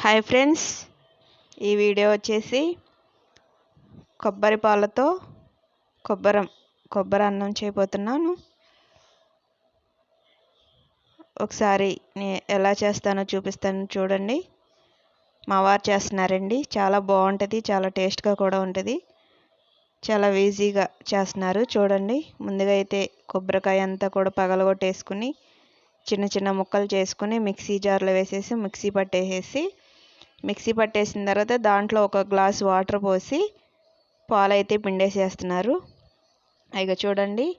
Hi friends ఈ video వచ్చేసి కొబ్బరి పాలతో కొబ్బరం కొబ్బరి అన్నం చేయబోతున్నాను. ఒకసారి ఎలా చేస్తానో చూపిస్తాను చూడండి. మా వారు చేస్తున్నారండి. చాలా బాగుంటుంది చాలా టేస్ట్గా కూడా ఉంటుంది. చాలా ఈజీగా చేస్తున్నారు చూడండి. ముందుగా అయితే కొబ్బరికాయ అంతా కూడా పగలగొట్టేసుకుని చిన్న చిన్న ముక్కలు చేసుకుని మిక్సీ జార్లో వేసేసి మిక్సీ పట్టేసేసి మిక్సీ పట్టేసిన తర్వాత దాంట్లో ఒక గ్లాస్ వాటర్ పోసి పాలైతే పిండేసేస్తున్నారు. ఇక చూడండి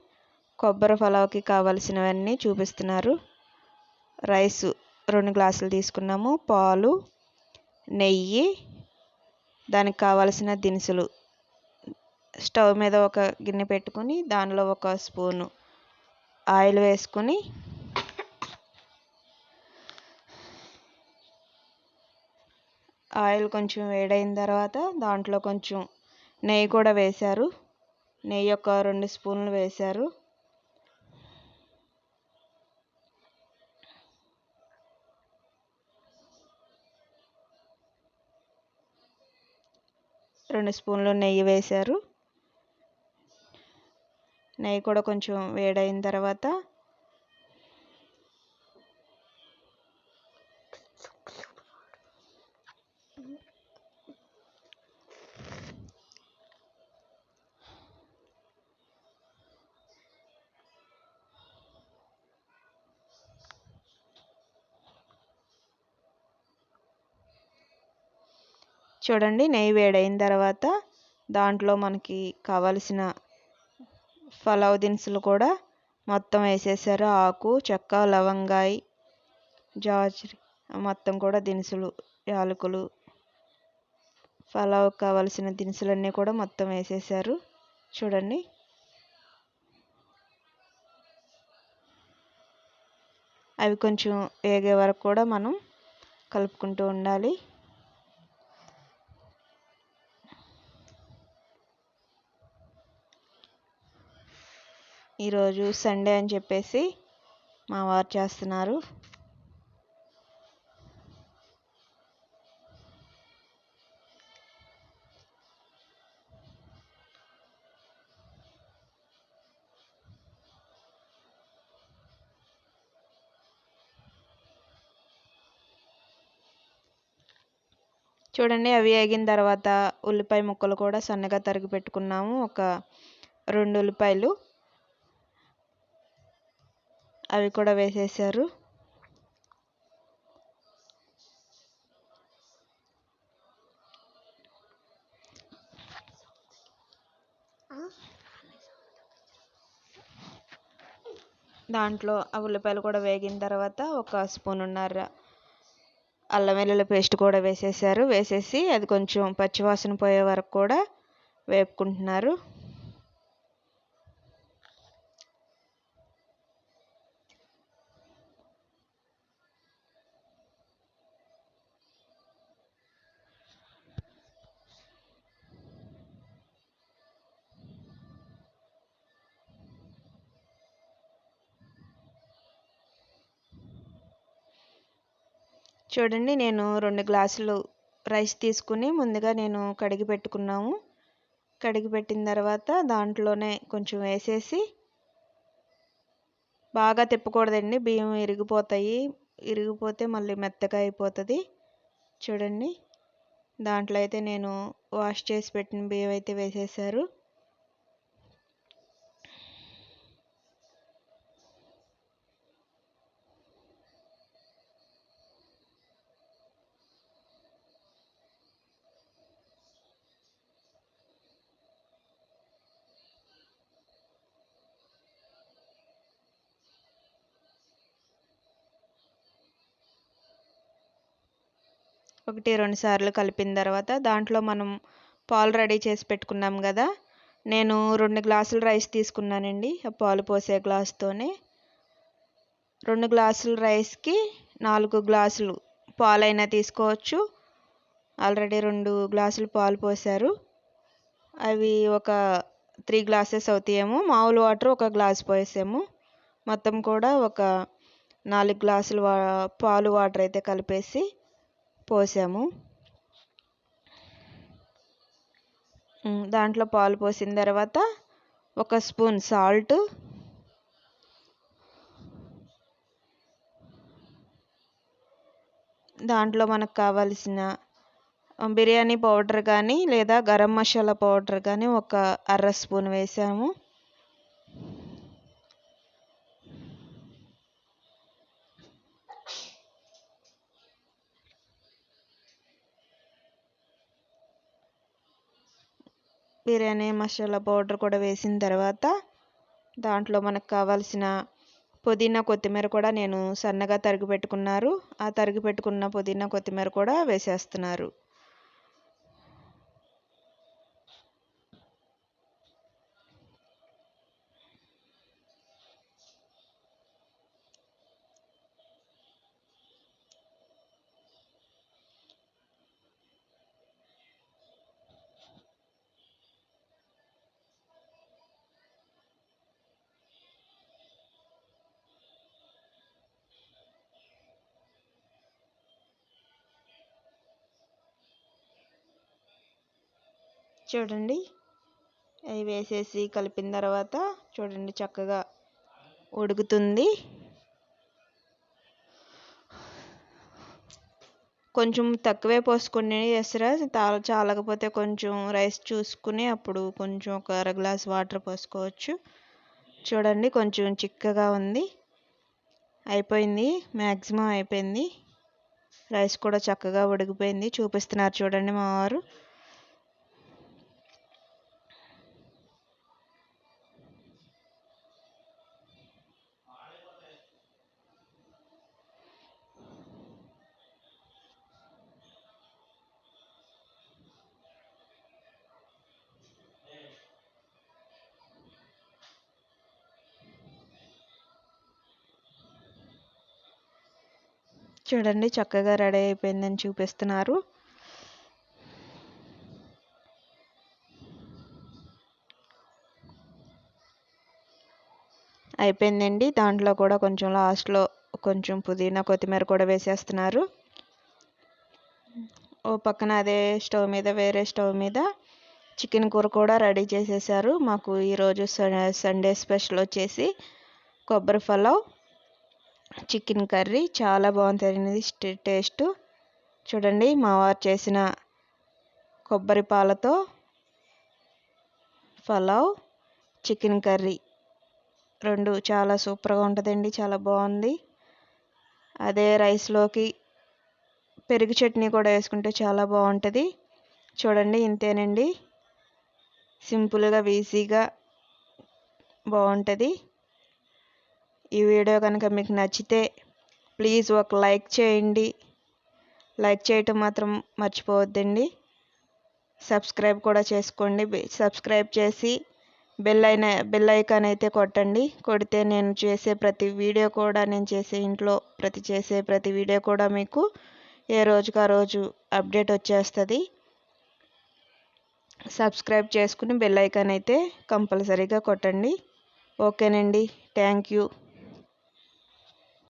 కొబ్బరి ఫలావ్కి కావలసినవన్నీ చూపిస్తున్నారు. రైస్ రెండు గ్లాసులు తీసుకున్నాము పాలు నెయ్యి దానికి కావలసిన దినుసులు. స్టవ్ మీద ఒక గిన్నె పెట్టుకుని దానిలో ఒక స్పూను ఆయిల్ వేసుకుని ఆయిల్ కొంచెం వేడైన తర్వాత దాంట్లో కొంచెం నెయ్యి కూడా వేశారు. నెయ్యి ఒక రెండు స్పూన్లు వేశారు. రెండు స్పూన్లు నెయ్యి వేశారు. నెయ్యి కూడా కొంచెం వేడైన తర్వాత చూడండి నెయ్యి వేడైన తర్వాత దాంట్లో మనకి కావలసిన ఫలావ్ దినుసులు కూడా మొత్తం వేసేసారు. ఆకు చెక్క లవంగాయి జాజిరి మొత్తం కూడా దినుసులు యాలకులు ఫలావ్ కావలసిన దినుసులన్నీ కూడా మొత్తం వేసేసారు. చూడండి. అవి కొంచెం వేగే వరకు కూడా మనం కలుపుకుంటూ ఉండాలి. ఈరోజు సండే అని చెప్పేసి మా వారు చేస్తున్నారు. చూడండి అవి వేగిన తర్వాత ఉల్లిపాయ ముక్కలు కూడా సన్నగా తరిగి పెట్టుకున్నాము. ఒక రెండు ఉల్లిపాయలు అవి కూడా వేసేసారు. దాంట్లో ఆ ఉల్లిపాయలు కూడా వేగిన తర్వాత ఒక స్పూన్ ఉన్నర అల్లం వెల్లుల్లి పేస్ట్ కూడా వేసేసారు. వేసేసి అది కొంచెం పచ్చివాసన పోయే వరకు కూడా వేపుకుంటున్నారు. చూడండి నేను రెండు గ్లాసులు రైస్ తీసుకుని ముందుగా నేను కడిగి పెట్టుకున్నాము. కడిగి పెట్టిన తర్వాత దాంట్లోనే కొంచెం వేసేసి బాగా తిప్పకూడదండి బియ్యం ఇరిగిపోతాయి. ఇరిగిపోతే మళ్ళీ మెత్తగా అయిపోతుంది. చూడండి దాంట్లో అయితే నేను వాష్ చేసి పెట్టిన బియ్యం అయితే వేసేసారు ఒకటి రెండు సార్లు కలిపిన తర్వాత దాంట్లో మనం పాలు రెడీ చేసి పెట్టుకున్నాం కదా. నేను రెండు గ్లాసులు రైస్ తీసుకున్నానండి ఆ పాలు పోసే గ్లాస్తోనే. రెండు గ్లాసుల రైస్కి నాలుగు గ్లాసులు పాలైనా తీసుకోవచ్చు. ఆల్రెడీ రెండు గ్లాసులు పాలు పోసారు. అవి ఒక త్రీ గ్లాసెస్ అవుతాయేమో. మామూలు వాటర్ ఒక గ్లాస్ పోసాము. మొత్తం కూడా ఒక నాలుగు గ్లాసులు వా పాలు వాటర్ అయితే కలిపేసి పోసాము. దాంట్లో పాలు పోసిన తర్వాత ఒక స్పూన్ సాల్ట్. దాంట్లో మనకు కావాల్సిన బిర్యానీ పౌడర్ కానీ లేదా గరం మసాలా పౌడర్ కానీ ఒక అర స్పూన్ వేసాము. బిర్యానీ మసాలా పౌడర్ కూడా వేసిన తర్వాత దాంట్లో మనకు కావాల్సిన పుదీనా కొత్తిమీర కూడా నేను సన్నగా తరిగి పెట్టుకున్నారు. ఆ తరిగి పెట్టుకున్న పుదీనా కొత్తిమీర కూడా వేసేస్తున్నారు. చూడండి. అవి వేసేసి కలిపిన తర్వాత చూడండి చక్కగా ఉడుకుతుంది. కొంచెం తక్కువే పోసుకుని ఎసరా తా- చాలకపోతే కొంచెం రైస్ చూసుకుని అప్పుడు కొంచెం ఒక అర గ్లాస్ వాటర్ పోసుకోవచ్చు. చూడండి కొంచెం చిక్కగా ఉంది. అయిపోయింది. మ్యాక్సిమం అయిపోయింది. రైస్ కూడా చక్కగా ఉడికిపోయింది. చూపిస్తున్నారు చూడండి మా వారు. చూడండి చక్కగా రెడీ అయిపోయిందని చూపిస్తున్నారు. అయిపోయిందండి. దాంట్లో కూడా కొంచెం లాస్ట్లో కొంచెం పుదీనా కొత్తిమీర కూడా వేసేస్తున్నారు. ఓ పక్కన అదే స్టవ్ మీద వేరే స్టవ్ మీద చికెన్ కూర కూడా రెడీ చేసేసారు. మాకు ఈరోజు సండే స్పెషల్ వచ్చేసి కొబ్బరి పలావ్ చికెన్ కర్రీ చాలా బాగుంటుంది టేస్ట్. చూడండి మా వారు చేసిన కొబ్బరి పాలతో పలావ్ చికెన్ కర్రీ. రెండు చాలా సూపర్గా ఉంటుందండి చాలా బాగుంది. అదే రైస్లోకి పెరుగు చట్నీ కూడా వేసుకుంటే చాలా బాగుంటుంది. చూడండి ఇంతేనండి. సింపుల్గా ఈజీగా బాగుంటుంది. ఈ వీడియో కనుక మీకు నచ్చితే ప్లీజ్ ఒక లైక్ చేయండి. లైక్ చేయటం మాత్రం మర్చిపోవద్దండి. సబ్స్క్రైబ్ కూడా చేసుకోండి. సబ్స్క్రైబ్ చేసి బెల్ అయిన బెల్ ఐకాన్ అయితే కొట్టండి. కొడితే నేను చేసే ప్రతి వీడియో కూడా నేను చేసే ఇంట్లో ప్రతి చేసే ప్రతి వీడియో కూడా మీకు ఏ రోజుకి ఆ రోజు అప్డేట్ వచ్చేస్తుంది. సబ్స్క్రైబ్ చేసుకుని బెల్ ఐకాన్ అయితే కంపల్సరీగా కొట్టండి. ఓకేనండి. Thank you.